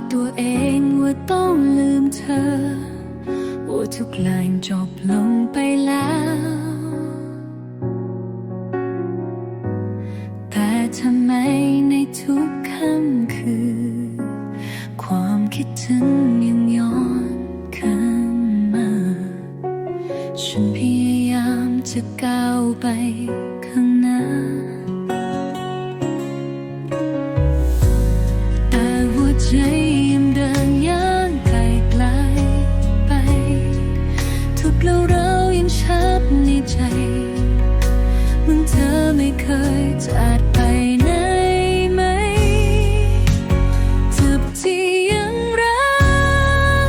กตัวเองว่าต้องลืมเธอ ว่าทุกอย่างจบลงไปแล้ว แต่ทำไมในทุกค่ำคืน ความคิดถึงยังย้อนคืนมา ฉันพยายามจะก้าวไปข้างหน้าแต่หัวใจ ทุกเราเรายังชับในใจมึงเธอไม่เคยจากไปไหนไหมเจ็บที่ยังรั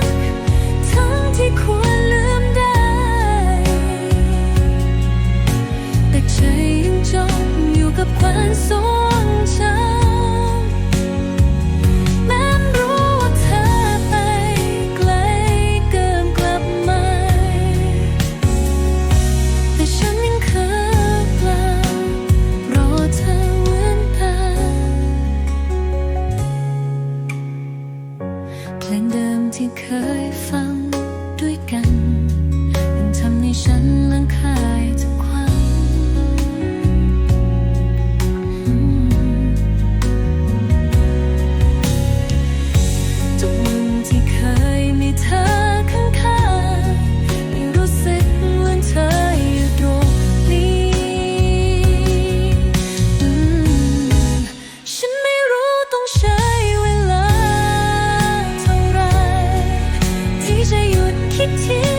ก ทั้งที่ควรลืมได้ แต่ใจยังจมอยู่กับความทรง ที่เคยฟังด้วยกันยังทำให้ฉันลังคา kitchen